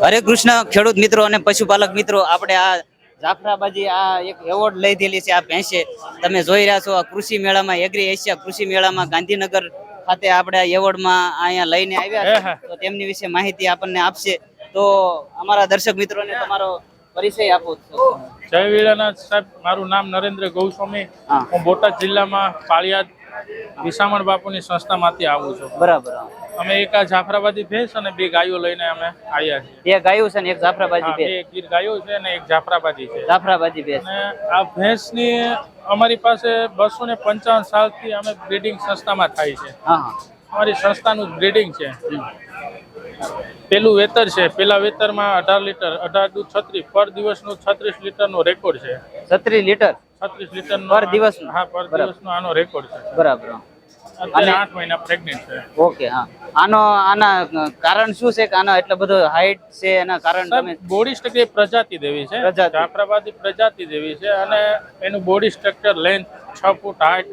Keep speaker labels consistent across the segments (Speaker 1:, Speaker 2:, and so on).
Speaker 1: હરે કૃષ્ણ ખેડૂત મિત્રો અને પશુપાલક મિત્રો આપણે આ જાફરાબાજી આ એક એવોર્ડ લઈ દેલી છે આ ભેંસે. તમે જોઈ રહ્યા છો આ કૃષિ મેળામાં એગ્રી એશિયા કૃષિ મેળામાં ગાંધીનગર ખાતે આપણે આ એવોર્ડમાં અહીંયા લઈને આવ્યા છે તો તેમની વિશે માહિતી આપણને આપશે. તો અમારા દર્શક મિત્રોને તમારો પરિચય આપો.
Speaker 2: જય વીરાનાથ સાહેબ મારું નામ નરેન્દ્ર ગૌસ્વામી.
Speaker 1: હું
Speaker 2: બોટાદ જિલ્લામાં પાળિયાદ વિસામણ બાપુની સંસ્થામાંથી આવું છું.
Speaker 1: બરાબર.
Speaker 2: અમે એક આ જાફરાબાદી ભેંસ અને બે ગાયો લઈને અમે આવ્યા છીએ.
Speaker 1: બે ગાયો છે ને એક જાફરાબાદી
Speaker 2: ભેંસ.
Speaker 1: બે
Speaker 2: ગીર ગાયો છે અને એક જાફરાબાદી છે.
Speaker 1: જાફરાબાદી ભેંસ.
Speaker 2: અને આ ભેંસની અમારી પાસે બસો ને પંચાવન સાલથી અમે બ્રીડિંગ સંસ્થામાં થાય છે.
Speaker 1: હા હા.
Speaker 2: અમારી સંસ્થાનું બ્રીડિંગ છે. પેલું વેતર છે. પેલા વેતરમાં અઢાર લીટર અઢાર દુ છત્રીસ પર દિવસનું છત્રીસ લીટરનો રેકોર્ડ છે.
Speaker 1: છત્રીસ લીટર?
Speaker 2: છત્રીસ લીટર
Speaker 1: પર દિવસ
Speaker 2: હા પર. દિવસનો આનો રેકોર્ડ છે.
Speaker 1: બરાબર અને-
Speaker 2: આઠ મહિના પ્રેગ્નેન્ટ છે.
Speaker 1: ઓકે હા. આનો આના કારણ શું છે કે આનો એટલો બધો હાઈટ છે એના કારણ તમે
Speaker 2: બોડી સ્ટ્રક્ચર પ્રજાતિ દેવી છે. જાફરાબાદી પ્રજાતિ દેવી છે અને એનું બોડી સ્ટ્રક્ચર લેન્થ છ ફૂટ હાઈટ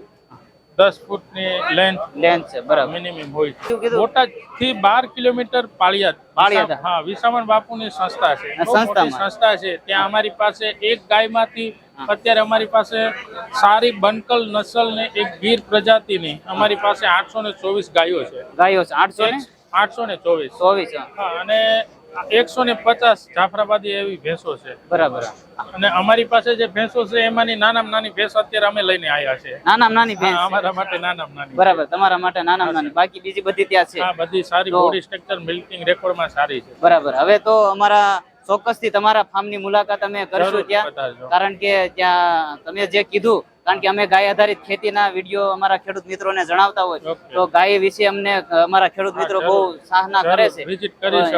Speaker 2: દસ ફૂટની લેન્થ
Speaker 1: લેન્થ છે બરાબર.
Speaker 2: મિનિમમ હોય છે. બોટાદથી બાર કિલોમીટર પાળિયાદ
Speaker 1: પાળિયાદ.
Speaker 2: હા વિસામણ બાપુની સંસ્થા છે. મોટી સંસ્થા છે. ત્યાં અમારી પાસે એક ગાયમાંથી અત્યારે અમારી પાસે સારી બનકલ નસલ ને એક ગીર પ્રજાતિની અમારી પાસે આઠસો ને ચોવીસ ગાયો છે.
Speaker 1: ગાયો છે. આઠસો
Speaker 2: આઠસો ને ચોવીસ.
Speaker 1: ચોવીસ
Speaker 2: અને એકસો ને પચાસ જાફરાબાદી એવી ભેંસો છે.
Speaker 1: બરાબર.
Speaker 2: અને અમારી પાસે જે ભેંસો છે એમાંની નાનામાં નાની ભેંસ અત્યારે અમે લઈને આવ્યા છે.
Speaker 1: નાનામાં નાની ભેંસ
Speaker 2: અમારા માટે નાનામાં નાની
Speaker 1: બરાબર તમારા માટે નાનામાં નાની. બાકી બીજી બધી ત્યાં છે.
Speaker 2: હા બધી સારી બોડી સ્ટ્રક્ચર મિલ્કિંગ રેકોર્ડમાં સારી છે.
Speaker 1: બરાબર. હવે તો અમારા ચોક્કસથી તમારા ફાર્મની મુલાકાત અમે કરશું ત્યાં. કારણ કે ત્યાં તમે જે કીધું કારણ કે અમે ગાય આધારિત ખેતીના વીડિયો અમારા ખેડૂત મિત્રોને જણાવતા હોય તો ગાય વિશે અમને અમારા ખેડૂત મિત્રો બહુ સાહના કરે છે.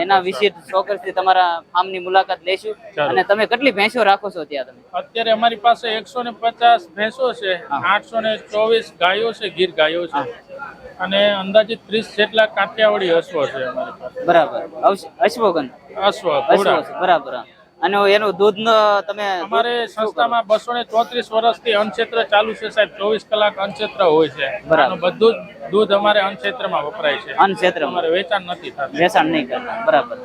Speaker 1: એના વિશે ચોક્કસથી તમારા ફાર્મની મુલાકાત
Speaker 2: લેશું.
Speaker 1: અને તમે કેટલી ભેંસો રાખો છો ત્યાં તમે?
Speaker 2: અત્યારે અમારી પાસે એકસો ને પચાસ ભેંસો છે આઠસો ને ચોવીસ ગાયો છે ગીર ગાયો છે. અને અંદાજિત ત્રીસ જેટલા કાઠિયાવાડી અશ્વ છે અમારી પાસે.
Speaker 1: બરાબર. અશ્વ- અશ્વગંધ?
Speaker 2: અશ્વ
Speaker 1: અશ્વ બરાબર. અને એનું દૂધ તમે
Speaker 2: અમારે સંસ્થામાં બસો ને ચોત્રીસ વર્ષથી અન્નક્ષેત્ર ચાલુ છે સાહેબ. ચોવીસ કલાક અન્નક્ષેત્ર હોય છે.
Speaker 1: બરાબર.
Speaker 2: બધું જ દૂધ અમારે અન્નક્ષેત્રમાં વપરાય છે.
Speaker 1: અન્નક્ષેત્ર
Speaker 2: અમારે વેચાણ નથી થતું.
Speaker 1: વેચાણ નહીં કરતા. બરાબર.